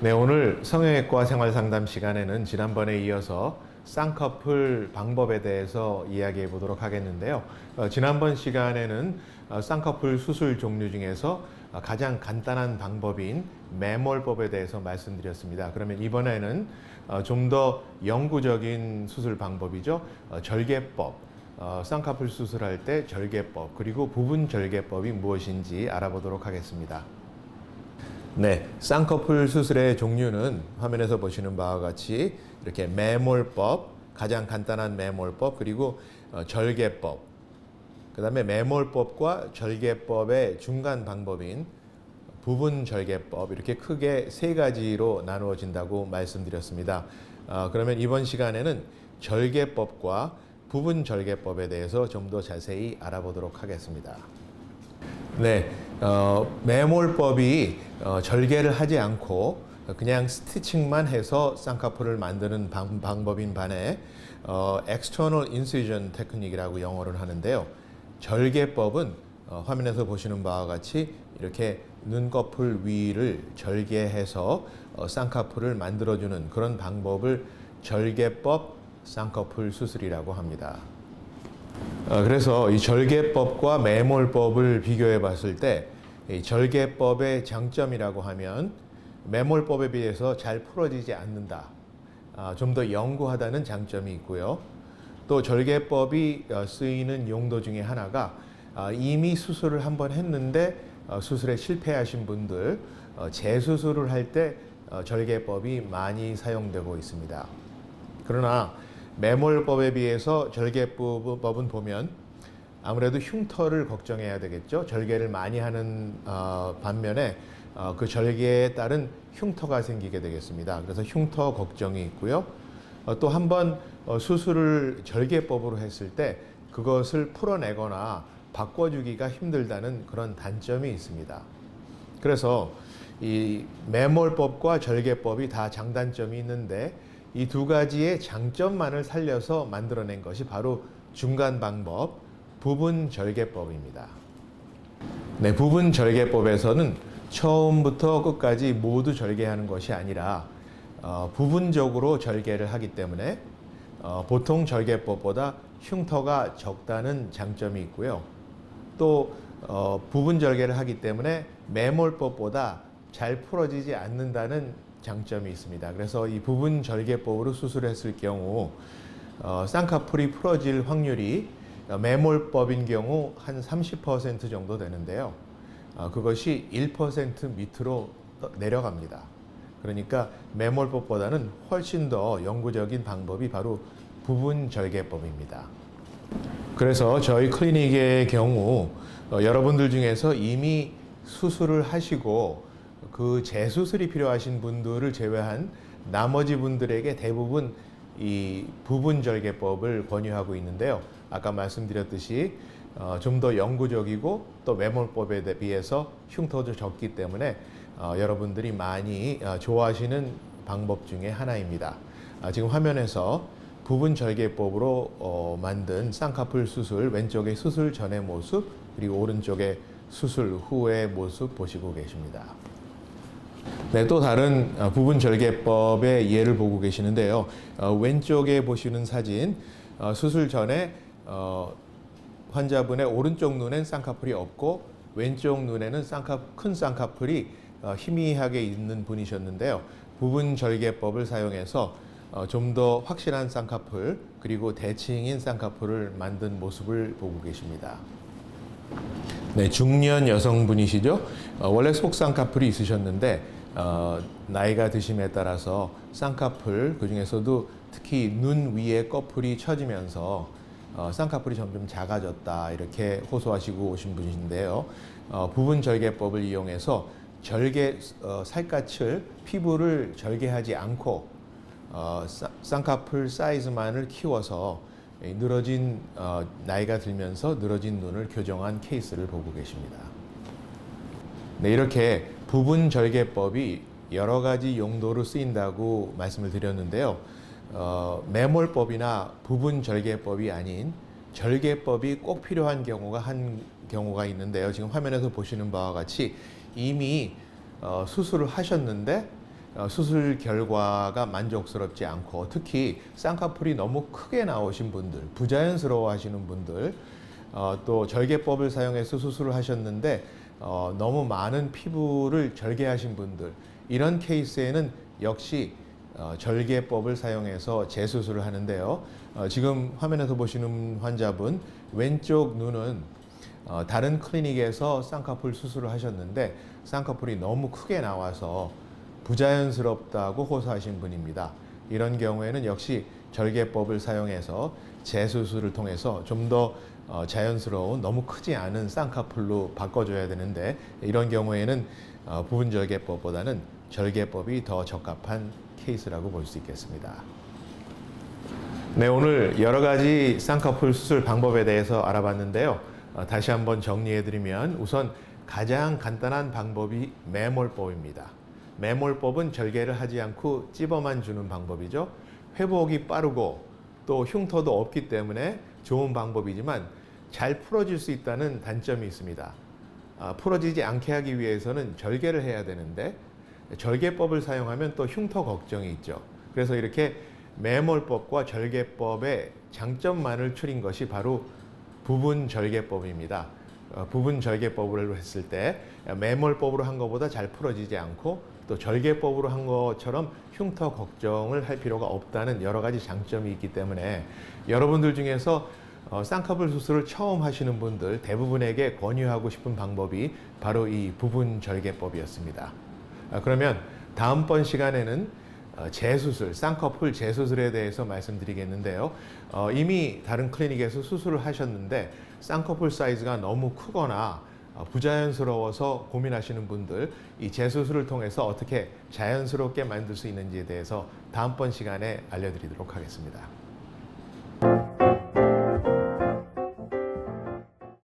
네, 오늘 성형외과 생활 상담 시간에는 지난번에 이어서 쌍꺼풀 방법에 대해서 이야기해 보도록 하겠는데요. 어, 지난번 시간에는 어, 쌍꺼풀 수술 종류 중에서 어, 가장 간단한 방법인 매몰법에 대해서 말씀드렸습니다. 그러면 이번에는 어, 좀더 영구적인 수술 방법이죠. 어, 절개법. 어, 쌍꺼풀 수술할 때 절개법 그리고 부분 절개법이 무엇인지 알아보도록 하겠습니다. 네, 쌍꺼풀 수술의 종류는 화면에서 보시는 바와 같이 이렇게 매몰법, 가장 간단한 매몰법, 그리고 어, 절개법, 그 다음에 매몰법과 절개법의 중간 방법인 부분 절개법 이렇게 크게 세 가지로 나누어진다고 말씀드렸습니다. 어, 그러면 이번 시간에는 절개법과 부분 절개법에 대해서 좀 더 자세히 알아보도록 하겠습니다. 네, 어, 매몰법이 어, 절개를 하지 않고 그냥 스티칭만 해서 쌍꺼풀을 만드는 방, 방법인 반해 어, external incision 테크닉이라고 영어를 하는데요. 절개법은 어, 화면에서 보시는 바와 같이 이렇게 눈꺼풀 위를 절개해서 어, 쌍꺼풀을 만들어주는 그런 방법을 절개법 쌍꺼풀 수술이라고 합니다. 어, 그래서 이 절개법과 매몰법을 비교해 봤을 때, 이 절개법의 장점이라고 하면 매몰법에 비해서 잘 풀어지지 않는다. 아, 좀더 영구하다는 장점이 있고요. 또 절개법이 어, 쓰이는 용도 중에 하나가 아, 이미 수술을 한번 했는데 어, 수술에 실패하신 분들 어, 재수술을 할때 어, 절개법이 많이 사용되고 있습니다. 그러나 매몰법에 비해서 절개법은 보면 아무래도 흉터를 걱정해야 되겠죠. 절개를 많이 하는 어, 반면에 어, 그 절개에 따른 흉터가 생기게 되겠습니다. 그래서 흉터 걱정이 있고요. 어, 또 한번 어, 수술을 절개법으로 했을 때 그것을 풀어내거나 바꿔주기가 힘들다는 그런 단점이 있습니다. 그래서 이 매몰법과 절개법이 다 장단점이 있는데 이 두 가지의 장점만을 살려서 만들어낸 것이 바로 중간 방법 부분 절개법입니다. 네, 부분 절개법에서는 처음부터 끝까지 모두 절개하는 것이 아니라 어, 부분적으로 절개를 하기 때문에 어, 보통 절개법보다 흉터가 적다는 장점이 있고요. 또 어, 부분 절개를 하기 때문에 매몰법보다 잘 풀어지지 않는다는 장점이 있습니다. 그래서 이 부분 절개법으로 수술했을 경우 어, 쌍꺼풀이 풀어질 확률이 어, 매몰법인 경우 한 30% 정도 되는데요. 어, 그것이 1% 밑으로 떠- 내려갑니다. 그러니까 매몰법보다는 훨씬 더 영구적인 방법이 바로 부분 절개법입니다. 그래서 저희 클리닉의 경우 어, 여러분들 중에서 이미 수술을 하시고 그 재수술이 필요하신 분들을 제외한 나머지 분들에게 대부분 이 부분 절개법을 권유하고 있는데요. 아까 말씀드렸듯이 어, 좀 더 영구적이고 또 매몰법에 대- 비해서 흉터도 적기 때문에 어, 여러분들이 많이 어, 좋아하시는 방법 중에 하나입니다. 아, 지금 화면에서 부분 절개법으로 어, 만든 쌍꺼풀 수술 왼쪽의 수술 전의 모습 그리고 오른쪽의 수술 후의 모습 보시고 계십니다. 네, 또 다른 어, 부분 절개법의 예를 보고 계시는데요. 어, 왼쪽에 보시는 사진 어, 수술 전에 어, 환자분의 오른쪽 눈엔 쌍꺼풀이 없고 왼쪽 눈에는 쌍꺼 큰 쌍꺼풀이 어, 희미하게 있는 분이셨는데요. 부분 절개법을 사용해서 어, 좀 더 확실한 쌍꺼풀 그리고 대칭인 쌍꺼풀을 만든 모습을 보고 계십니다. 네, 중년 여성분이시죠. 어, 원래 속 쌍꺼풀이 있으셨는데 어, 나이가 드심에 따라서 쌍꺼풀 그 중에서도 특히 눈 위에 꺼풀이 처지면서 어, 쌍꺼풀이 점점 작아졌다 이렇게 호소하시고 오신 분이신데요. 어, 부분 절개법을 이용해서 절개 어, 살갗을 피부를 절개하지 않고 어, 쌍- 쌍꺼풀 사이즈만을 키워서 이 늘어진 어, 나이가 들면서 늘어진 눈을 교정한 케이스를 보고 계십니다. 네, 이렇게 부분 절개법이 여러 가지 용도로 쓰인다고 말씀을 드렸는데요. 어, 매몰법이나 부분 절개법이 아닌 절개법이 꼭 필요한 경우가 한 경우가 있는데요. 지금 화면에서 보시는 바와 같이 이미 어, 수술을 하셨는데 어, 수술 결과가 만족스럽지 않고 특히 쌍꺼풀이 너무 크게 나오신 분들, 부자연스러워 하시는 분들, 어, 또 절개법을 사용해서 수술을 하셨는데 어, 너무 많은 피부를 절개하신 분들, 이런 케이스에는 역시 어, 절개법을 사용해서 재수술을 하는데요. 어, 지금 화면에서 보시는 환자분 왼쪽 눈은 어, 다른 클리닉에서 쌍꺼풀 수술을 하셨는데 쌍꺼풀이 너무 크게 나와서 부자연스럽다고 호소하신 분입니다. 이런 경우에는 역시 절개법을 사용해서 재수술을 통해서 좀더 어, 자연스러운 너무 크지 않은 쌍꺼풀로 바꿔줘야 되는데 이런 경우에는 어, 부분 절개법보다는 절개법이 더 적합한 케이스라고 볼 수 있겠습니다. 네, 오늘 여러 가지 쌍꺼풀 수술 방법에 대해서 알아봤는데요. 어, 다시 한번 정리해드리면 우선 가장 간단한 방법이 매몰법입니다. 매몰법은 절개를 하지 않고 찝어만 주는 방법이죠. 회복이 빠르고 또 흉터도 없기 때문에 좋은 방법이지만 잘 풀어질 수 있다는 단점이 있습니다. 아, 풀어지지 않게 하기 위해서는 절개를 해야 되는데 절개법을 사용하면 또 흉터 걱정이 있죠. 그래서 이렇게 매몰법과 절개법의 장점만을 추린 것이 바로 부분 절개법입니다. 어, 부분 절개법으로 했을 때 매몰법으로 한 것보다 잘 풀어지지 않고 또 절개법으로 한 것처럼 흉터 걱정을 할 필요가 없다는 여러 가지 장점이 있기 때문에 여러분들 중에서 어, 쌍꺼풀 수술을 처음 하시는 분들 대부분에게 권유하고 싶은 방법이 바로 이 부분 절개법이었습니다. 아, 그러면 다음번 시간에는 어, 재수술, 쌍꺼풀 재수술에 대해서 말씀드리겠는데요. 어, 이미 다른 클리닉에서 수술을 하셨는데 쌍꺼풀 사이즈가 너무 크거나 어, 부자연스러워서 고민하시는 분들 이 재수술을 통해서 어떻게 자연스럽게 만들 수 있는지에 대해서 다음번 시간에 알려드리도록 하겠습니다.